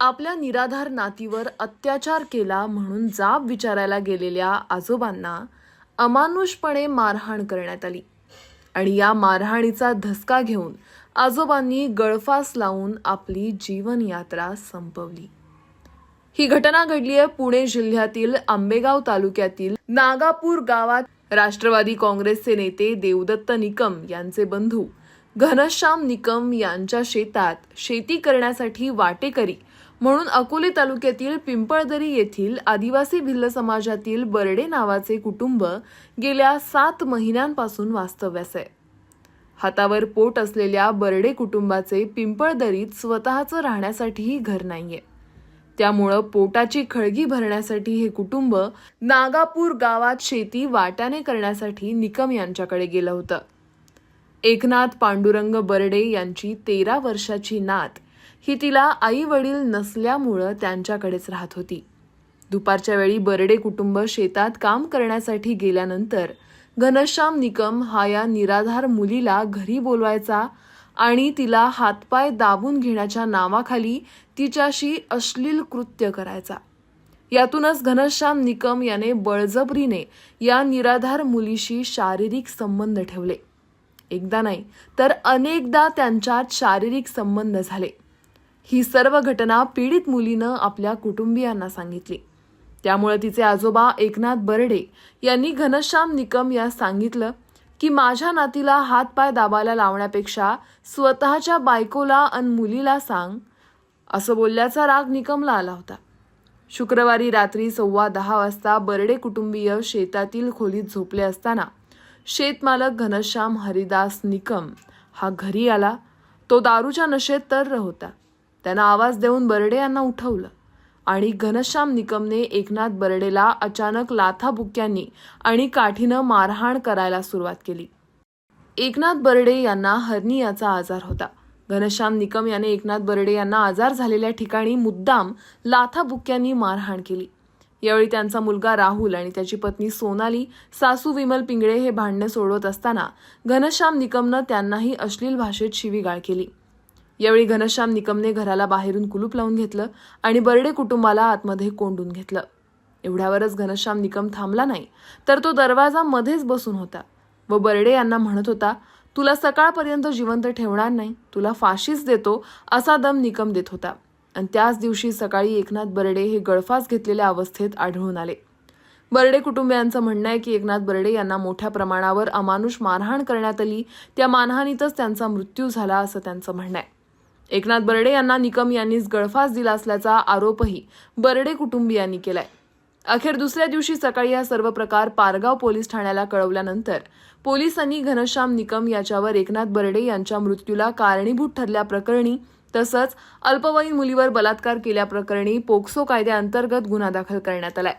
आपल्या निराधार नातीवर अत्याचार केला म्हणून जाब विचारायला गेलेल्या आजोबांना अमानुषपणे मारहाण करण्यात आली. आणि या मारहाणीचा धसका घेऊन आजोबांनी गळफास लावून आपली जीवनयात्रा संपवली. ही घटना घडली आहे पुणे जिल्ह्यातील आंबेगाव तालुक्यातील नागापूर गावात. राष्ट्रवादी काँग्रेसचे नेते देवदत्त निकम यांचे बंधू घनश्याम निकम यांच्या शेतात शेती करण्यासाठी वाटेकरी म्हणून अकोले तालुक्यातील पिंपळदरी येथील आदिवासी भिल्ल समाजातील बर्डे नावाचे कुटुंब गेल्या सात महिन्यांपासून वास्तव्यास आहे. हातावर पोट असलेल्या बर्डे कुटुंबाचे पिंपळदरीत स्वतःचं राहण्यासाठीही घर नाहीये. त्यामुळं पोटाची खळगी भरण्यासाठी हे कुटुंब नागापूर गावात शेती वाट्याने करण्यासाठी निकम यांच्याकडे गेलं होतं. एकनाथ पांडुरंग बर्डे यांची तेरा वर्षाची नात ही तिला आई वडील नसल्यामुळं त्यांच्याकडेच राहत होती. दुपारच्या वेळी बर्डे कुटुंब शेतात काम करण्यासाठी गेल्यानंतर घनश्याम निकम हा या निराधार मुलीला घरी बोलवायचा आणि तिला हातपाय दाबून घेण्याच्या नावाखाली तिच्याशी अश्लील कृत्य करायचा. यातूनच घनश्याम निकम याने बळजबरीने या निराधार मुलीशी शारीरिक संबंध ठेवले. एकदा नाही तर अनेकदा त्यांच्यात शारीरिक संबंध झाले. ही सर्व घटना पीडित मुलीनं आपल्या कुटुंबियांना सांगितली. त्यामुळे तिचे आजोबा एकनाथ बर्डे यांनी घनश्याम निकम यास सांगितलं की माझ्या नातीला हातपाय दाबायला लावण्यापेक्षा स्वतःच्या बायकोला अन मुलीला सांग असं बोलल्याचा राग निकमला आला होता. शुक्रवारी रात्री सव्वा दहा वाजता बर्डे कुटुंबीय शेतातील खोलीत झोपले असताना शेतमालक घनश्याम हरिदास निकम हा घरी आला. तो दारूच्या नशेत तर होता. त्यांना आवाज देऊन बर्डे यांना उठवलं. आणि घनश्याम निकमने एकनाथ बर्डेला अचानक लाथाबुक्यांनी आणि काठीनं मारहाण करायला सुरुवात केली. एकनाथ बर्डे यांना हर्नियाचा आजार होता. घनश्याम निकम याने एकनाथ बर्डे यांना आजार झालेल्या ठिकाणी मुद्दाम लाथाबुक्यांनी मारहाण केली. यावेळी त्यांचा मुलगा राहुल आणि त्याची पत्नी सोनाली सासू विमल पिंगळे हे भांडणे सोडवत असताना घनश्याम निकमनं त्यांनाही अश्लील भाषेत शिवीगाळ केली. यावेळी घनश्याम निकमने घराला बाहेरून कुलूप लावून घेतलं आणि बर्डे कुटुंबाला आतमध्ये कोंडून घेतलं. एवढ्यावरच घनश्याम निकम थांबला नाही तर तो दरवाजा मध्येच बसून होता व बर्डे यांना म्हणत होता तुला सकाळपर्यंत जिवंत ठेवणार नाही तुला फाशीच देतो असा दम निकम देत होता. आणि त्याच दिवशी सकाळी एकनाथ बर्डे हे गळफास घेतलेल्या अवस्थेत आढळून आले. बर्डे कुटुंबियांचं म्हणणं आहे की एकनाथ बर्डे यांना मोठ्या प्रमाणावर अमानुष मारहाण करण्यात आली त्या मानहानीतच त्यांचा मृत्यू झाला असं त्यांचं म्हणणं आहे. एकनाथ बर्डे यांना निकम यांनीच गळफास दिला असल्याचा आरोपही बर्डे कुटुंबियांनी केलाय. अखेर दुसऱ्या दिवशी सकाळी हा सर्व प्रकार पारगाव पोलीस ठाण्याला कळवल्यानंतर पोलिसांनी घनश्याम निकम याच्यावर एकनाथ बर्डे यांच्या मृत्यूला कारणीभूत ठरल्याप्रकरणी तसंच अल्पवयीन मुलीवर बलात्कार केल्याप्रकरणी पोक्सो कायद्याअंतर्गत गुन्हा दाखल करण्यात आलाय.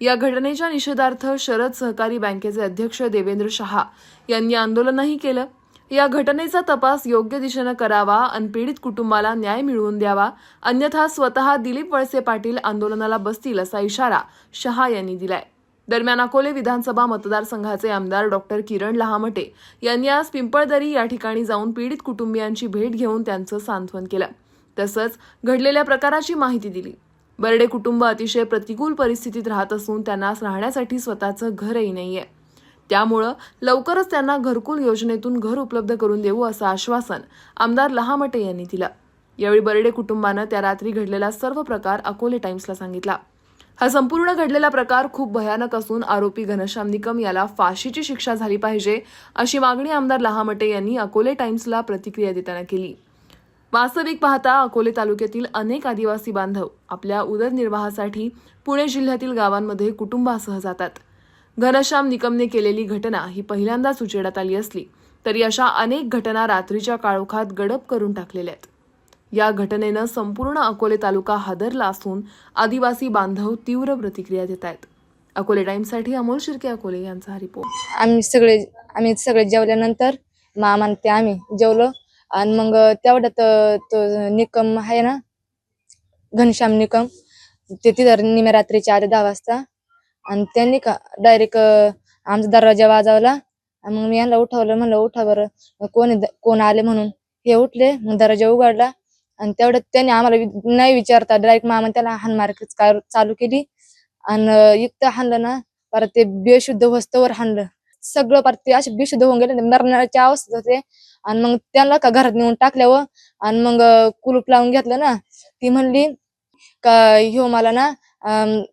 या घटनेच्या निषेधार्थ शरद सहकारी बँकेचे अध्यक्ष देवेंद्र शहा यांनी आंदोलनही केलं. या घटनेचा तपास योग्य दिशेनं करावा आणि पीडित कुटुंबाला न्याय मिळवून द्यावा अन्यथा स्वतः दिलीप वळसे पाटील आंदोलनाला बसतील असा इशारा शहा यांनी दिलाय. दरम्यान अकोले विधानसभा मतदारसंघाचे आमदार डॉक्टर किरण लहामटे यांनी आज पिंपळदरी या ठिकाणी जाऊन पीडित कुटुंबियांची भेट घेऊन त्यांचं सांत्वन केलं. तसंच घडलेल्या प्रकाराची माहिती दिली. बर्डे कुटुंब अतिशय प्रतिकूल परिस्थितीत राहत असून त्यांना राहण्यासाठी स्वतःचं घरही नाहीये. त्यामुळं लवकरच त्यांना घरकुल योजनेतून घर उपलब्ध करून देऊ असं आश्वासन आमदार लहामटे यांनी दिलं. यावेळी बर्डे कुटुंबानं त्या रात्री घडलेला सर्व प्रकार अकोले टाइम्सला सांगितला. हा संपूर्ण घडलेला प्रकार खूप भयानक असून आरोपी घनश्याम निकम याला फाशीची शिक्षा झाली पाहिजे अशी मागणी आमदार लहामटे यांनी अकोले टाइम्सला प्रतिक्रिया देताना केली. वास्तविक पाहता अकोले तालुक्यातील अनेक आदिवासी बांधव आपल्या उदरनिर्वाहासाठी पुणे जिल्ह्यातील गावांमध्ये कुटुंबासह जातात. घनश्याम निकमने केलेली घटना ही पहिल्यांदाच उजेडात आली असली तरी अशा अनेक घटना रात्रीच्या काळोखात गडप करून टाकलेल्या आहेत. या घटनेनं संपूर्ण अकोले तालुका हादरला असून आदिवासी बांधव तीव्र प्रतिक्रिया देत आहेत. अकोले टाईमसाठी अमोल शिर्के अकोले यांचा हा रिपोर्ट. आम्ही सगळे आम्ही सगळे जेवल्यानंतर मामा आणि ते आम्ही जेवलो. आणि मग तेवढ्यात तो निकम आहे ना घनश्याम निकम ते तिथं निम्या रात्रीच्या आधी दहा वाजता आणि त्यांनी का डायरेक्ट आमचा दरवाजा वाजवला. आणि मग मी यांना उठवलं म्हणलं उठा बरं. कोण कोण आले म्हणून? हे उठले मग दरवाजा उघडला. आणि तेवढ्यात त्यांनी आम्हाला नाही विचारता. डायरेक्ट मामा त्याला हानमार चालू केली. आणि युक्त हाणलं ना परत ते बेशुद्ध वस्तूवर हाणलं. सगळं परत ते असे बेशुद्ध होऊन गेले. मरणाच्या अवस्थेत होते. आणि मग त्यांना का घरात नेऊन टाकल्यावर? आणि मग कुलूप लावून घेतलं ना ती म्हणली का ह्यो मला ना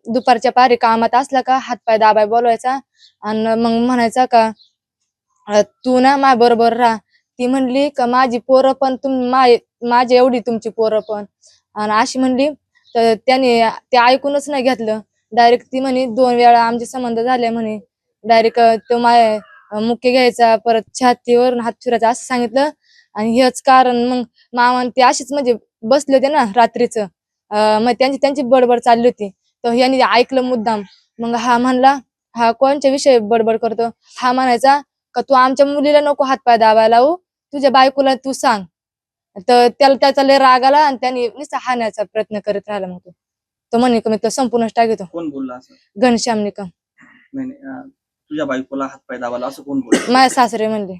दुपारच्या पारी कामात असला का हातपाय दाबाय बोलवायचा. आणि मग म्हणायचा का तू ना माय बरोबर राहा. ती म्हणली का माझी पोरं पण तुम माय माझी एवढी तुमची पोरं पण. आणि अशी म्हणली तर त्याने ते ऐकूनच नाही घेतलं. डायरेक्ट ती म्हणे दोन वेळा आमचे संबंध झाले म्हणे. डायरेक्ट तो माय अं, मुक्के घ्यायचा परत छातीवर हात फिरायचा असं सांगितलं. आणि हेच कारण मग मामा ते अशीच म्हणजे बसले होते ना रात्रीचं. मग त्यांची त्यांची बडबड चालली होती. तर यांनी ऐकलं मुद्दाम. मग हा म्हणला हा कोणच्या विषयी बडबड करतो? हा म्हणायचा का तू आमच्या मुलीला नको हातपाय दाबायला लावू? तुझ्या बायकोला तू सांग. तर त्याला त्याचा लय राग आला आणि त्याने नुसता हाणायचा प्रयत्न करत राहिला मग तो. तो म्हणे का मी तो संपूर्णच टाकतो कोण बोलला असं? घनश्याम निकम. नाही नाही अं, तुझ्या बायकोला हात पाय दाबाला असं कोण बोलला? माझ्या सासरे म्हणले.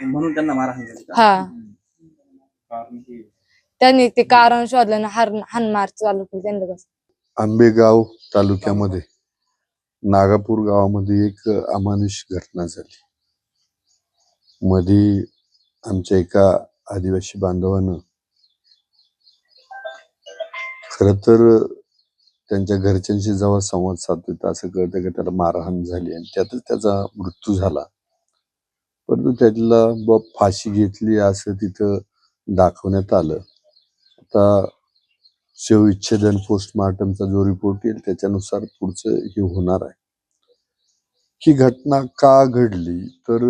म्हणून त्यांना मारहाण झाली का? हा. कारण की त्यांनी ते कारण शोधलं ना हार हानमार चालू केली त्यांनी आंबेगाव तालुक्यामध्ये नागापूर गावामध्ये एक अमानुष घटना झाली. मध्ये आमच्या एका आदिवासी बांधवानं खर तर त्यांच्या घरच्यांशी जेव्हा संवाद साधतोय असं कळतं की त्याला मारहाण झाली आणि त्यातच त्याचा मृत्यू झाला. परंतु त्याला ब फाशी घेतली असं तिथं दाखवण्यात आलं. आता शवविच्छेदन पोस्टमार्टमचा जो रिपोर्ट येईल त्याच्यानुसार पुढचं हे होणार आहे. ही घटना का घडली? तर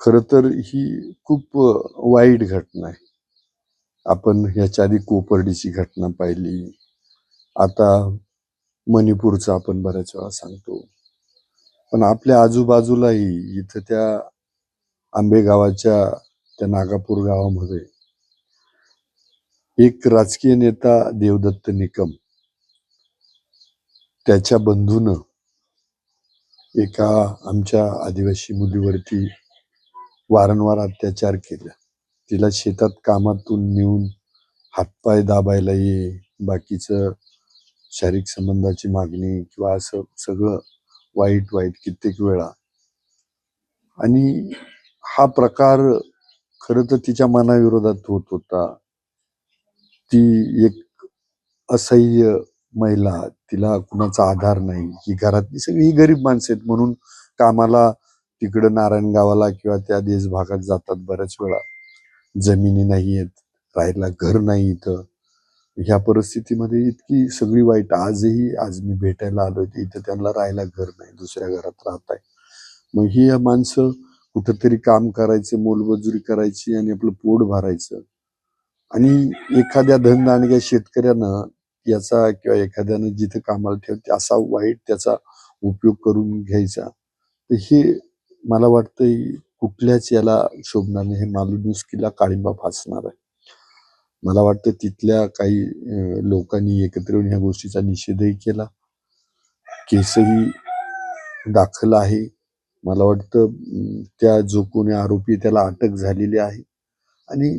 खर तर ही खूप वाईट घटना आहे. आपण ह्याच्या आधी कोपर्डीची घटना पाहिली. आता मणिपूरचं आपण बऱ्याच वेळा सांगतो. पण आपल्या आजूबाजूलाही इथं त्या आंबेगावाच्या त्या नागापूर गावामध्ये एक राजकीय नेता देवदत्त निकम. त्याच्या बंधून एका आमच्या आदिवासी मुलीवरती वारंवार अत्याचार केला. तिला शेतात कामातून नेऊन हातपाय दाबायला ये बाकीचं शारीरिक संबंधाची मागणी किंवा असं सगळं वाईट वाईट कित्येक वेळा. आणि हा प्रकार खर तर तिच्या मनाविरोधात होत होता. ती एक असह्य महिला तिला कुणाचा आधार नाही. ही घरातली सगळी ही गरीब माणसं आहेत. म्हणून कामाला तिकडं नारायणगावाला किंवा त्या देश भागात जातात बऱ्याच वेळा. जमिनी नाही आहेत. राहायला घर नाही इथं. ह्या परिस्थितीमध्ये इतकी सगळी वाईट. आजही आज मी भेटायला आलोय होते इथं. त्यांना राहायला घर नाही. दुसऱ्या घरात राहत आहे. मग ही माणसं कुठंतरी काम करायचं मोलमजुरी करायची आणि आपलं पोट भरायचं. आणि एखाद्या धनदांडग्या शेतकऱ्यानं याचा किंवा एखाद्यानं जिथं कामाला ठेवते असा वाईट त्याचा उपयोग करून घ्यायचा. तर हे मला वाटतं कुठल्याच याला शोभणार नाही. हे मालुनुस्कीला काळिंबा फासणार आहे. मला वाटतं तिथल्या काही लोकांनी एकत्र येऊन ह्या गोष्टीचा निषेधही केला. केसही दाखल आहे. मला वाटतं त्या जो कोणी आरोपी त्याला अटक झालेली आहे. आणि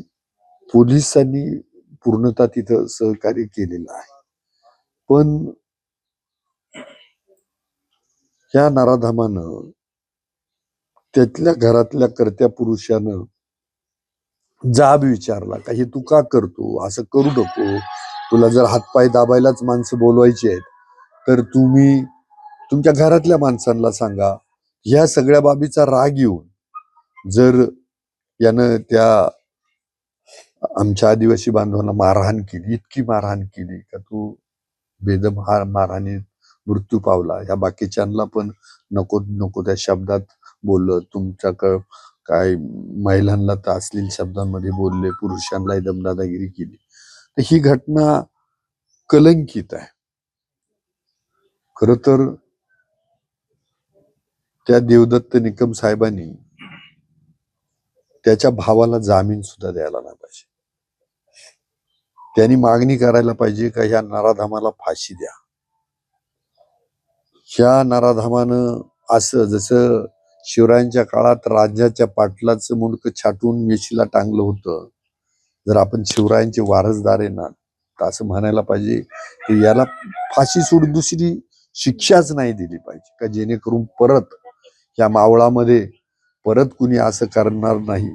पोलिसांनी पूर्णतः तिथं सहकार्य केलेलं आहे. पण ह्या नाराधामानं त्यातल्या घरातल्या कर्त्या पुरुषानं जाब विचारला का हे तू का करतो? असं करू नको. तुला जर हातपाय दाबायलाच माणसं बोलवायची आहेत तर तुम्ही तुमच्या घरातल्या माणसांना सांगा ह्या सगळ्या बाबीचा राग येऊन जर यानं त्या आमच्या आदिवासी बांधवांना मारहाण केली इतकी मारहाण केली का तू बेदम हा मारहाणीत मृत्यू पावला. या बाकीच्यांना पण नको नको त्या शब्दात बोललं. तुमच्याकडं काय महिलांना तर असलेल्या शब्दांमध्ये बोलले पुरुषांनाही दमदादागिरी केली. तर ही घटना कलंकित आहे. खर तर त्या देवदत्त निकम साहेबांनी त्याच्या भावाला जामीन सुद्धा द्यायला नाही पाहिजे. त्यांनी मागणी करायला पाहिजे का ह्या नराधामाला फाशी द्या. ह्या नराधामानं असं जसं शिवरायांच्या काळात राज्याच्या पाटलाचं मुंडक छाटून मेशीला टांगलं होतं जर आपण शिवरायांचे वारसदार आहे ना तर असं म्हणायला पाहिजे की याला फाशी सोड दुसरी शिक्षाच नाही दिली पाहिजे का जेणेकरून परत या मावळामध्ये परत कुणी असं करणार नाही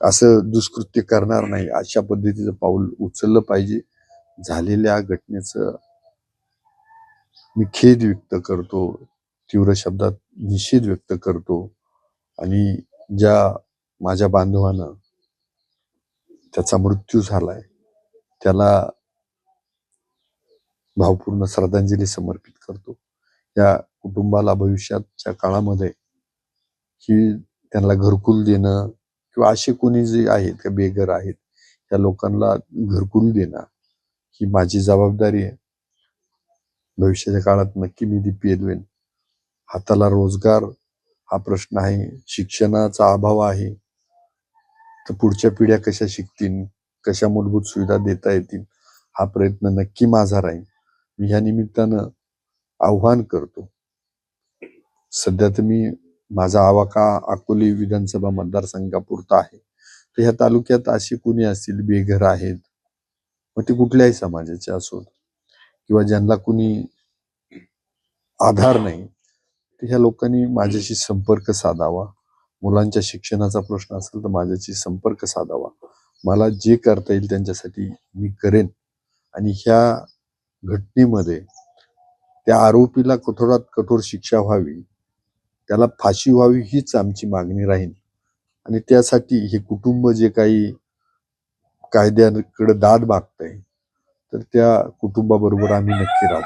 असं दुष्कृत्य करणार नाही अशा पद्धतीचं पाऊल उचललं पाहिजे. झालेल्या घटनेचं मी खेद व्यक्त करतो तीव्र शब्दात निषेध व्यक्त करतो आणि ज्या माझ्या बांधवानं त्याचा मृत्यू झालाय त्याला भावपूर्ण श्रद्धांजली समर्पित करतो. या कुटुंबाला भविष्याच्या काळामध्ये ही त्यांना घरकुल देणं किंवा असे कोणी जे आहेत का बेघर आहेत त्या लोकांना घरकुल देणं ही माझी जबाबदारी आहे. भविष्याच्या काळात नक्की मी ती पेलवेन हाताला रोजगार हा प्रश्न आहे. शिक्षणाचा अभाव आहे. तर पुढच्या पिढ्या कशा शिकतील कशा मूलभूत सुविधा देता येतील हा प्रयत्न नक्की माझा राहील. मी ह्या निमित्तानं आव्हान करतो. सध्या तर मी माझा आवाका अकोली विधानसभा मतदारसंघापुरता आहे. तर ह्या तालुक्यात अशी कुणी असतील बेघर आहेत मग ते कुठल्याही समाजाचे असोत किंवा ज्यांना कुणी आधार नाही तर ह्या लोकांनी माझ्याशी संपर्क साधावा. मुलांच्या शिक्षणाचा प्रश्न असेल तर माझ्याशी संपर्क साधावा. मला जे करता येईल त्यांच्यासाठी मी करेन. आणि ह्या घटनेमध्ये त्या आरोपीला कठोरात कठोर शिक्षा व्हावी त्याला फाशी व्हावी हीच आमची मागणी राहील. आणि त्यासाठी हे कुटुंब जे काही कायद्याकडे दाद मागतंय तर त्या कुटुंबाबरोबर आम्ही नक्की राहू.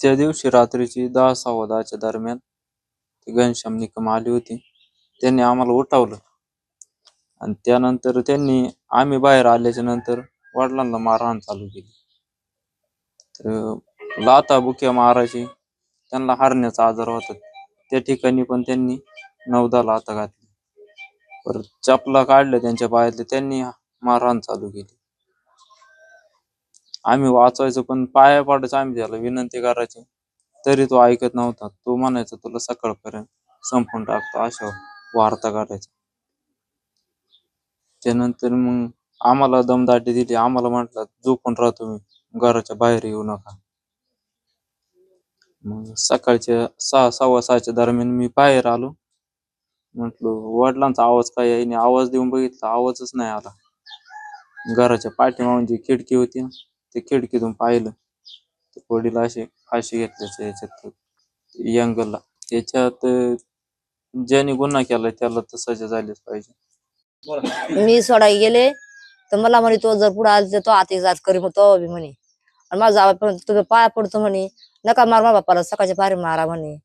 त्या दिवशी रात्रीची दहा सव्वा दहाच्या दरम्यान घनश्याम निकम आली होती. त्यांनी आम्हाला उठावलं. आणि त्यानंतर त्यांनी आम्ही बाहेर आल्याच्यानंतर वडिलांना मारहाण चालू केली. तर लाता बुक्या मारायची त्यांना हारण्याचा आजार होता. त्या ठिकाणी पण त्यांनी नवदाला आता घातली. परत चपला काढल्या त्यांच्या पायातले त्यांनी मारहाण चालू केली. आम्ही वाचवायचो पण पाया पडायचो आम्ही त्याला विनंती करायची. तरी तो ऐकत नव्हता. तो म्हणायचा तुला सकाळपर्यंत संपून टाकतो अशा वार्ता काढायचा त्यानंतर मग आम्हाला दमदाटी दिली. आम्हाला म्हटलं झोपून राहतो मी घराच्या बाहेर येऊ नका. मग सकाळच्या सहा सव्वा सहाच्या दरम्यान मी बाहेर आलो. म्हटलो वडिलांचा आवाज काय यायने आवाज देऊन बघितला आवाजच नाही आला. घराच्या पाठीमागून जी खिडकी होती ना ते खिडकीतून पाहिलं. तर वडील असे फाशी घेतल्याचे याच्यात यंगला त्याच्यात ज्याने गुन्हा केला त्याला तर सजा झालीच पाहिजे. मी सोडायला गेले तर मला म्हणे तो जर पुढे आला तर तो आत जात करी मग तो बी म्हणे. आणि माझा तुम्ही पण पाया पडतो म्हणे. नका मार मा बापाला सकाळच्या पारी मारा म्हणे.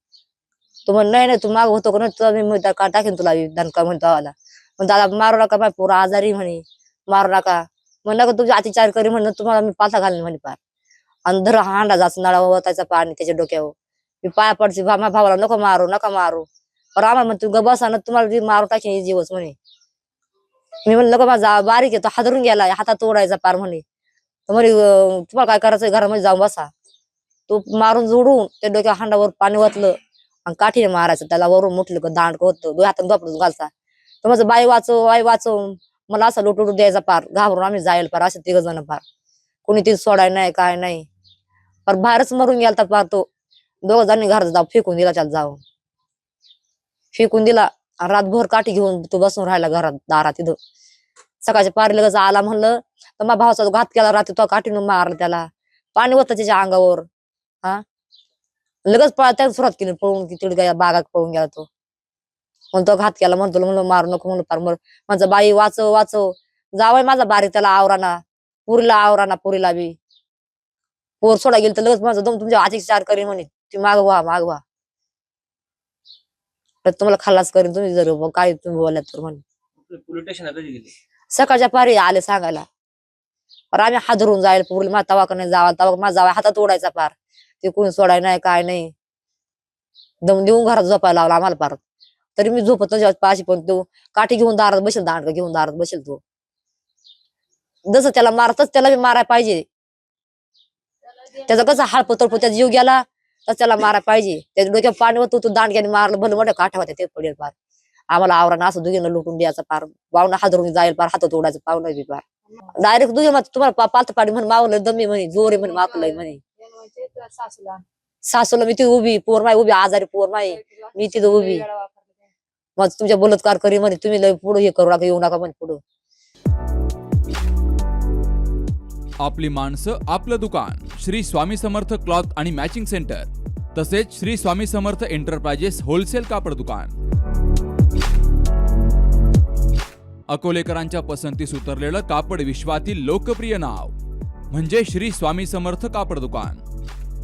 तो म्हणे नाही नाही तू माग होतो का नाही तुला मी का टाकेन तुला दणका म्हणतो आला पण दादा मारू नका माझ्या पोरा आजारी म्हणे. मारू नका. मग नका तुझी अतिचार करी म्हणून तुम्हाला मी पाचा घालेन म्हणे पार. आणि धर हांडा जाच नळा होतायचा पाणी त्याच्या डोक्यावर. मी पाया पडची भा माझ्या भावाला नको मारू नका मारू. रामा आम्हाला म्हणतो ग बसा ना तुम्हाला बी मारू टाकेन जीवच म्हणे. मी म्हणलं का माझा बारीक आहे तो हादरून गेला हातात तोडायचा पार म्हणे. म्हणे तुम्हाला काय करायचं घरामध्ये जाऊन बसा. तो मारून जोडून त्या डोक्या हांडावर पाणी वाचलं आणि काठीने मारायचं. त्याला वरून मुठलं का दांड होतं. दोन हातात दपडून घालचा तर माझं बाई वाचव बाई वाचव. मला असं लोटून द्यायचा पार. घाबरून आम्ही जायला पार. असे तिघ जण पार. कोणी ती सोडाय नाही काय नाही. पर बाहेरच मरून गेलता पार तो. दोघ जणांनी घरात जाऊ फेकून दिला त्याला जाऊन. फेकून दिला आणि रातभर काठी घेऊन तो बसून राहिला घरात दारात तिथं सकाळच्या पारी लगेच आला म्हणलं तर माझ्या भावाचा घात केला रात्री तो काठीनं मारला त्याला. पाणी होतं त्याच्या अंगावर. हा? लगेच पळा त्याला सुरुवात केली पळून की तिकडे गेला बागात पळून गेला तो. म्हणून तो घात केला म्हणतो म्हणलं मारू नको म्हणलं फार मर. माझा बाई वाचव वाचव. जावाय माझा बारीक त्याला आवराना. पुरीला आवराना पुरीला बी. पोर सोडा गेली तर लगेच माझं दम तुमच्या हाती चार करीन म्हणे. ती मागवा मागवा तुम्हाला खलास करीन तुम्ही जर काय तुम्ही बोलला तर म्हणे. पोलीस स्टेशनला कधी गेले? सकाळच्या पारी आले सांगायला. आम्ही हादरून जायला पुरली माझा तवा नाही जावा तवा माझा जावा हातात ओढायचा पार. ते कोणी सोडाय नाही काय नाही. दम देऊन घरात झोपायला लावला आम्हाला पार तरी मी झोपत नव्हते पाशी पण तो काठी घेऊन दारात बसेल दांड घेऊन दारात बसेल तो. जसं त्याला मारतच त्याला मी मारायला पाहिजे. त्याचा कसं हाळप तळप त्याचा जीव गेला तर त्याला मारायला पाहिजे. त्याच्या डोक्यात पाणी होतो तो दांडक्याने मारलं भलं मोठ्या काठा होत्या ते पडेल पार आम्हाला आवरानं असं दुगीनं लुटून द्यायचा पार पाहुणा हादरून जाईल पार हातात ओढायचं पाहुणा बी पार डायरेक्ट दुगे मग तुम्हाला पालत पाडी म्हणे मावलं दमी म्हणे जोरे म्हणे माकलंय म्हणे. सासूला. मी तिथे उभी पोर माई उभी आजारी पोर माई मी तिथं उभी. मग तुमच्या बलात्कार करी म्हणे तुम्ही लय पुढे हे करू नका येऊ नका म्हणे पुढं. आपली माणसं आपलं दुकान श्री स्वामी समर्थ क्लॉथ आणि मॅचिंग सेंटर तसेच श्री स्वामी समर्थ एंटरप्राइजेस होलसेल कापड दुकान. अकोलेकरांच्या पसंतीस उतरलेलं कापड विश्वातील लोकप्रिय नाव म्हणजे श्री स्वामी समर्थ कापड दुकान.